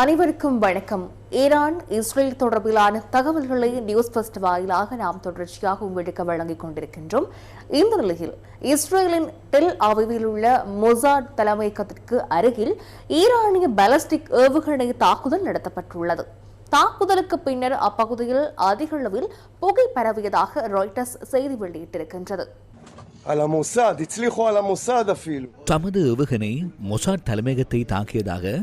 அனைவருக்கும் வணக்கம். Iran Israel தொடர்பிலான தகவல்களை நியூஸ் பஸ்ட் வாயிலாக நாம் தொடர்ச்சியாக உங்களுக்கு வழங்கிக் கொண்டிருக்கின்றோம். இந்த நிலையில் இஸ்ரேலின் டெல் அவிவில் உள்ள மொசாட் தலைமையகத்திற்கு அருகில் ஈரானிய பாலஸ்டிக் ஏவுகணை தாக்குதல் நடத்தப்பட்டுள்ளது. தாக்குதலுக்கு பின்னர் அப்பகுதியில் அதிக அளவில் புகை பரவியதாக ராய்டர்ஸ் செய்தி வெளியிட்டிருக்கின்றது. தமது ஏவுகணை மொசாட் தலைமையகத்தை தாக்கியதாக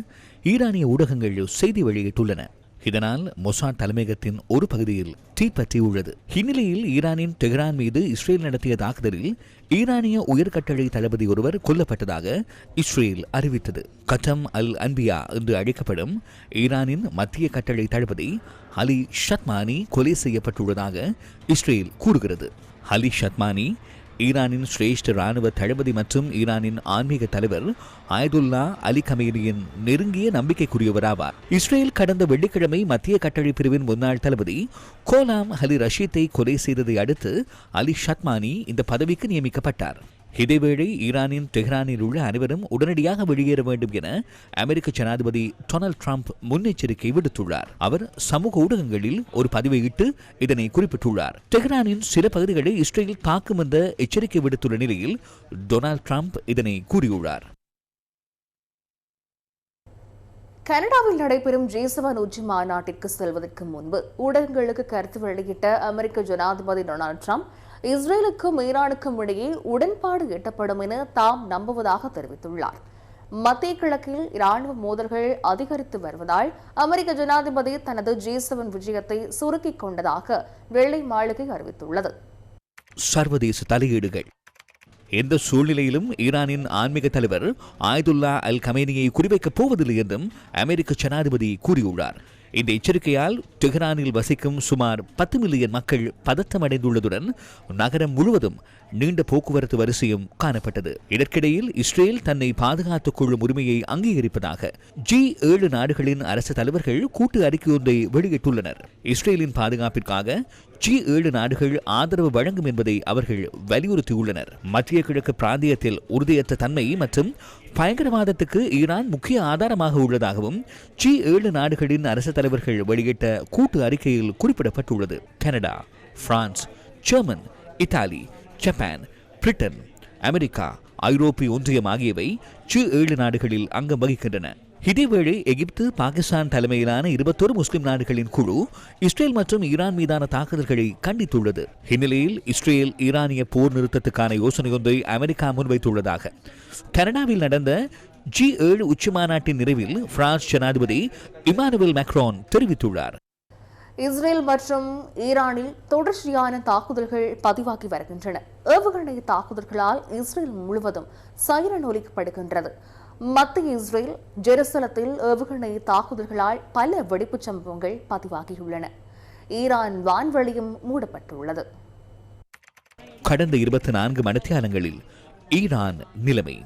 ஈரானிய ஊடகங்கள் செய்தி வெளியிட்டுள்ளன. இதனால் மொசாட் தலைமையகத்தின் ஒரு பகுதியில் தீப்பற்றியுள்ளது இந்நிலையில் ஈரானின் டெஹ்ரான் மீது இஸ்ரேல் நடத்திய தாக்குதலில் ஈரானிய உயர்கட்டளை தளபதி ஒருவர் கொல்லப்பட்டதாக இஸ்ரேல் அறிவித்தது. கட்டம் அல் அன்பியா என்று அழைக்கப்படும் ஈரானின் மத்திய கட்டளை தளபதி அலி ஷத்மானி கொலை செய்யப்பட்டுள்ளதாக இஸ்ரேல் கூறுகிறது. அலி ஷத்மானி ஈரானின் சிரேஷ்ட ராணுவ தளபதி மற்றும் ஈரானின் ஆன்மீக தலைவர் ஆயதுல்லா அலி கமேனியின் நெருங்கிய நம்பிக்கைக்குரியவராவார் இஸ்ரேல் கடந்த வெள்ளிக்கிழமை மத்திய கட்டளை பிரிவின் முன்னாள் தளபதி கோலாம் அலி ரஷீத்தை கொலை செய்ததை அடுத்து அலி ஷத்மானி இந்த பதவிக்கு நியமிக்கப்பட்டார். இதேவேளை ஈரானின் டெஹ்ரானில் உள்ள அனைவரும் உடனடியாக வெளியேற வேண்டும் என அமெரிக்க ஜனாதிபதி டொனால்ட் ட்ரம்ப் முன்னெச்சரிக்கை விடுத்துள்ளார். அவர் சமூக ஊடகங்களில் ஒரு பதிவை இட்டு இதனை குறிப்பிட்டுள்ளார். டெஹ்ரானின் சில பகுதிகளை இஸ்ரேல் தாக்கும் என்ற எச்சரிக்கை விடுத்துள்ள நிலையில் டொனால்ட் ட்ரம்ப் இதனை கூறியுள்ளார். கனடாவில் நடைபெறும் ஜி செவன் உச்சி மாநாட்டிற்கு செல்வதற்கு முன்பு ஊடகங்களுக்கு கருத்து வெளியிட்ட அமெரிக்க ஜனாதிபதி டொனால்ட் ட்ரம்ப் இஸ்ரேலுக்கும் ஈரானுக்கும் இடையே உடன்பாடு எட்டப்படும் என தாம் நம்புவதாக தெரிவித்துள்ளார். மத்திய கிழக்கில் இராணுவ மோதல்கள் அதிகரித்து வருவதால் அமெரிக்க ஜனாதிபதி தனது ஜி செவன் விஜயத்தை சுருக்கிக் கொண்டதாக வெள்ளை மாளிகை அறிவித்துள்ளது. சர்வதேச தலையீடுகள். எந்த சூழ்நிலையிலும் ஈரானின் ஆன்மீக தலைவர் ஆயதுல்லா அல் கமேனியை குறிவைக்கப் போவதில்லை என்றும் அமெரிக்க ஜனாதிபதி கூறியுள்ளார். இந்த எச்சரிக்கையால் டெஹ்ரானில் வசிக்கும் சுமார் பத்து மில்லியன் மக்கள் பதற்றமடைந்துள்ளதுடன் நகரம் முழுவதும் நீண்ட போக்குவரத்து வரிசையும் காணப்பட்டது. இதற்கிடையில் இஸ்ரேல் தன்னை பாதுகாத்துக் கொள்ளும் உரிமையை அங்கீகரிப்பதாக ஜி ஏழு நாடுகளின் அரசு தலைவர்கள் கூட்டு அறிக்கை ஒன்றை வெளியிட்டுள்ளனர். இஸ்ரேலின் பாதுகாப்பிற்காக ஜி ஏழு நாடுகள் ஆதரவு வழங்கும் என்பதை அவர்கள் வலியுறுத்தியுள்ளனர். மத்திய கிழக்கு பிராந்தியத்தில் உறுதியற்ற தன்மை மற்றும் பயங்கரவாதத்துக்கு ஈரான் முக்கிய ஆதாரமாக உள்ளதாகவும் ஜி ஏழு நாடுகளின் அரசு தலைவர்கள் வெளியிட்ட கூட்டு அறிக்கையில் குறிப்பிடப்பட்டுள்ளது. Canada France German Italy Japan Britain America ஐரோப்பிய ஒன்றியம் ஆகியவை ஜி ஏழு நாடுகளில் அங்கம் வகிக்கின்றன. இதேவேளை எகிப்து பாகிஸ்தான் தலைமையிலான இருபத்தொரு முஸ்லிம் நாடுகளின் குழு இஸ்ரேல் மற்றும் ஈரான் மீதான தாக்குதல்களை கண்டித்துள்ளது. இந்நிலையில் இஸ்ரேல் ஈரானிய போர் நிறுத்தத்துக்கான யோசனை ஒன்றை அமெரிக்கா முன்வைத்துள்ளதாக. கனடாவில் நடந்த ஜி ஏழு உச்சி மாநாட்டின் நிறைவில் பிரான்ஸ் ஜனாதிபதி இமானுவேல் மேக்ரோன் தெரிவித்துள்ளார். இஸ்ரேல் மற்றும் ஈரானில் தொடர்ச்சியான தாக்குதல்கள் பதிவாகி வருகின்றன. ஏவுகணை தாக்குதல்களால் இஸ்ரேல் முழுவதும் சைரன் ஒலிக்கப்படுகின்றது. மத்திய இஸ்ரேல் ஜெருசலத்தில் ஏவுகணை தாக்குதல்களால் பல வெடிப்புச் சம்பவங்கள் பதிவாகியுள்ளன. ஈரான் வான்வெளியும் மூடப்பட்டுள்ளது. கடந்த இருபத்தி நான்கு மணித்தியாலங்களில் ஈரான் நிலைமை.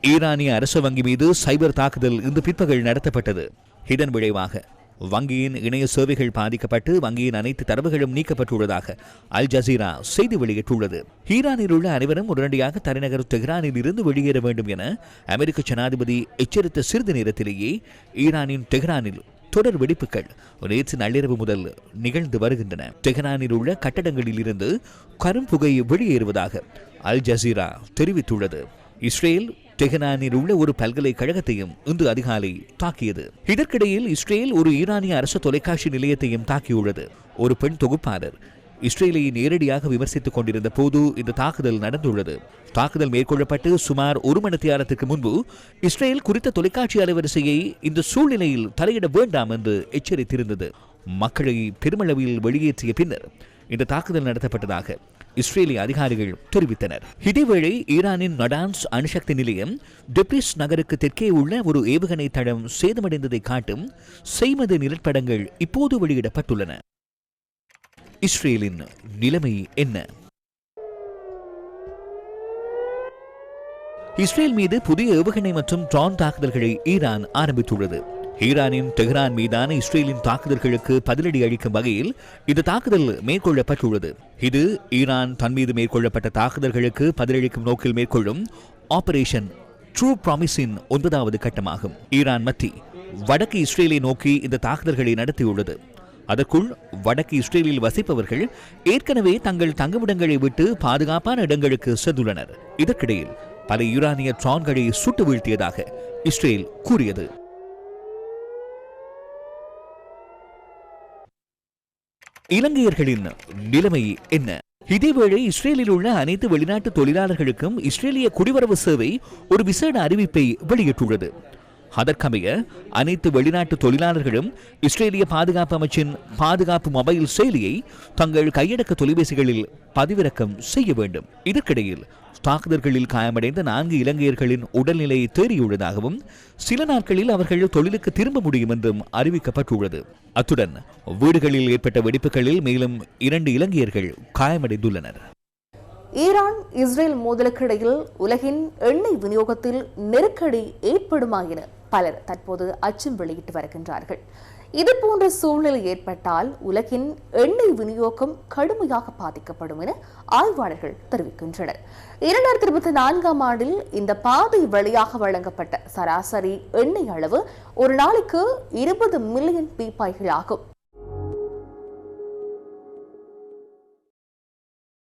ஈரானிய அரசு வங்கி மீது சைபர் தாக்குதல் இன்று பிற்பகல் நடத்தப்பட்டது. இதன் விளைவாக வங்கியின் இணைய சேவைகள் பாதிக்கப்பட்டு வங்கியின் அனைத்து தரவுகளும் நீக்கப்பட்டுள்ளதாக அல் ஜசீரா செய்தி வெளியிட்டுள்ளது. ஈரானில் உள்ள அனைவரும் உடனடியாக தலைநகர் தெஹ்ரானில் இருந்து வெளியேற வேண்டும் என அமெரிக்க ஜனாதிபதி எச்சரித்த சிறிது நேரத்திலேயே ஈரானின் தெஹ்ரானில் தொடர் வெடிப்புகள் நேற்று நள்ளிரவு முதல் நிகழ்ந்து வருகின்றன. தெஹ்ரானில் உள்ள கட்டடங்களில் இருந்து கரும்புகை வெளியேறுவதாக அல் ஜசீரா தெரிவித்துள்ளது. இஸ்ரேல் டெஹரானில் உள்ள ஒரு பல்கலைக்கழகத்தையும் இன்று அதிகாலை தாக்கியது. இதற்கிடையில் இஸ்ரேல் ஒரு ஈரானிய அரசு தொலைக்காட்சி நிலையத்தையும் தாக்கியுள்ளது. ஒரு பெண் தொகுப்பாளர் இஸ்ரேலை நேரடியாக விமர்சித்துக் கொண்டிருந்த போது இந்த தாக்குதல் நடந்துள்ளது. தாக்குதல் மேற்கொள்ளப்பட்டு சுமார் ஒரு மணி நேரத்துக்கு முன்பு இஸ்ரேல் குறித்த தொலைக்காட்சி அலைவரிசையை இந்த சூழ்நிலையில் தலையிட வேண்டாம் என்று எச்சரித்திருந்தது. மக்களை பெருமளவில் வெளியேற்றிய பின்னர் இந்த தாக்குதல் நடத்தப்பட்டதாக இஸ்ரேலிய அதிகாரிகள் தெரிவித்தனர். இதேவேளை ஈரானின் நடான்ஸ் அணுசக்தி நிலையம் டெப்ரிஸ் நகருக்கு தெற்கே உள்ள ஒரு ஏவுகணை தடம் சேதமடைந்ததை காட்டும் செய்மது நிலப்படங்கள் இப்போது வெளியிடப்பட்டுள்ளன. இஸ்ரேலின் நிலைமை என்ன? இஸ்ரேல் மீது புதிய ஏவுகணை மற்றும் ட்ரான் தாக்குதல்களை ஈரான் ஆரம்பித்துள்ளது. ஈரானின் டெஹ்ரான் மீதான இஸ்ரேலின் தாக்குதல்களுக்கு பதிலடி அளிக்கும் வகையில் இந்த தாக்குதல் மேற்கொள்ளப்பட்டுள்ளது. இது ஈரான் தன் மீது மேற்கொள்ளப்பட்ட தாக்குதல்களுக்கு பதிலளிக்கும் நோக்கில் மேற்கொள்ளும் ஆபரேஷன் ட்ரூ ப்ராமிஸின் ஒன்பதாவது கட்டமாகும். ஈரான் மத்தி வடக்கு இஸ்ரேலை நோக்கி இந்த தாக்குதல்களை நடத்தியுள்ளது. அதற்குள் வடக்கு இஸ்ரேலில் வசிப்பவர்கள் ஏற்கனவே தங்கள் தங்குமிடங்களை விட்டு பாதுகாப்பான இடங்களுக்கு சென்றுள்ளனர். இதற்கிடையில் பல யுரானிய ட்ரான்களை சுட்டு வீழ்த்தியதாக இஸ்ரேல் கூறியது. இலங்கையர்களின் நிலைமை என்ன? இதேவேளை இஸ்ரேலில் உள்ள அனைத்து வெளிநாட்டு தொழிலாளர்களுக்கும் இஸ்ரேலிய குடிவரவு சேவை ஒரு விசேட அறிவிப்பை வெளியிட்டுள்ளது. அதற்கமைய அனைத்து வெளிநாட்டு தொழிலாளர்களும் இஸ்ரேலிய பாதுகாப்பு அமைச்சின் பாதுகாப்பு மொபைல் செயலியை தங்கள் கையடக்க தொலைபேசிகளில் பதிவிறக்கம் செய்ய வேண்டும். இதற்கிடையில் தாக்குதல்களில் காயமடைந்த நான்கு இலங்கையர்களின் உடல்நிலை தேறியுள்ளதாகவும் சில நாட்களில் அவர்கள் தொழிலுக்கு திரும்ப முடியும் என்றும் அறிவிக்கப்பட்டுள்ளது. அத்துடன் வீடுகளில் ஏற்பட்ட வெடிப்புகளில் மேலும் இரண்டு இலங்கையர்கள் காயமடைந்துள்ளனர். ஈரான் இஸ்ரேல் மோதலுக்கு இடையில் உலகின் எண்ணெய் விநியோகத்தில் நெருக்கடி ஏற்படுமா என பலர் தற்போது அச்சம் வெளியிட்டு வருகின்றார்கள். இதுபோன்ற சூழ்நிலை ஏற்பட்டால் உலகின் எண்ணெய் விநியோகம் கடுமையாக பாதிக்கப்படும் என ஆய்வாளர்கள் தெரிவிக்கின்றனர். இரண்டாயிரத்தி இருபத்தி நான்காம் ஆண்டில் இந்த பாதை வழியாக வழங்கப்பட்ட சராசரி எண்ணெய் அளவு ஒரு நாளைக்கு இருபது மில்லியன் பீப்பாய்கள் ஆகும்